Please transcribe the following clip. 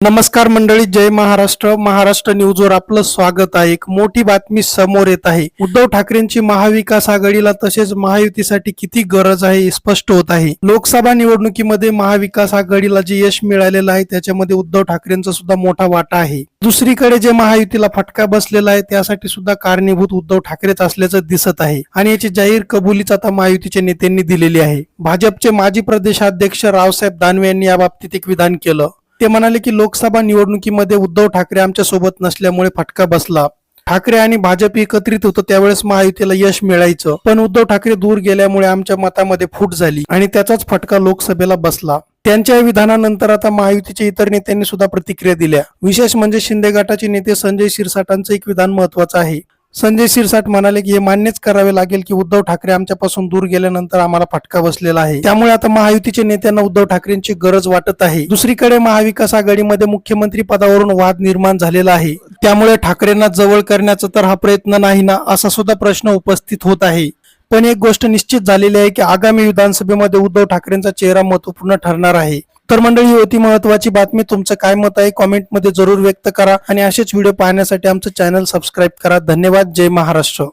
नमस्कार मंडळी जय महाराष्ट्र. महाराष्ट्र न्यूजवर आपलं स्वागत आहे. एक मोठी बातमी समोर येत आहे. उद्धव ठाकरेंची महाविकास आघाडीला तसेच महायुतीसाठी किती गरज आहे हे स्पष्ट होत आहे. लोकसभा निवडणुकीमध्ये महाविकास आघाडीला जे यश मिळालेलं आहे त्याच्यामध्ये उद्धव ठाकरेंचा सुद्धा मोठा वाटा आहे. दुसरीकडे जे महायुतीला फटका बसलेला आहे त्यासाठी सुद्धा कारणीभूत उद्धव ठाकरेच असल्याचं दिसत आहे. आणि याची जाहीर कबुलीच आता महायुतीच्या नेत्यांनी दिलेली आहे. भाजपचे माजी प्रदेशाध्यक्ष रावसाहेब दानवे यांनी याबाबतीत एक विधान केलं. ते म्हणाले की लोकसभा निवडणुकीमध्ये उद्धव ठाकरे आमच्यासोबत नसल्यामुळे फटका बसला. ठाकरे आणि भाजप एकत्रित होतं त्यावेळेस महायुतीला यश मिळायचं. पण उद्धव ठाकरे दूर गेल्यामुळे आमच्या मतामध्ये फूट झाली आणि त्याचाच फटका लोकसभेला बसला. त्यांच्या विधानानंतर आता महायुतीच्या इतर नेत्यांनी सुद्धा प्रतिक्रिया दिल्या. विशेष म्हणजे शिंदे गटाचे नेते संजय शिरसाटांचं एक विधान महत्वाचं आहे. संजय शिरसाट म्हणाले की हे मान्यच करावे लागेल की उद्धव ठाकरे आमच्यापासून दूर गेल्यानंतर आम्हाला फटका बसलेला आहे. त्यामुळे आता महायुतीचे नेत्यांना उद्धव ठाकरेंची गरज वाटत आहे. दुसरीकडे महाविकास आघाडीमध्ये मुख्यमंत्री पदावरून वाद निर्माण झालेला आहे. त्यामुळे ठाकरेंना जवळ करण्याचा तर हा प्रयत्न नाही ना असा सुद्धा प्रश्न उपस्थित होत आहे. पण एक गोष्ट निश्चित झालेली आहे की आगामी विधानसभेमध्ये उद्धव ठाकरेंचा चेहरा महत्त्वपूर्ण ठरणार आहे. तर मंडळी ही होती महत्वाची बातमी तुमचं काय मत आहे? कॉमेंटमध्ये जरूर व्यक्त करा आणि असेच व्हिडिओ पाहण्यासाठी आमचं चॅनल सबस्क्राईब करा. धन्यवाद. जय महाराष्ट्र.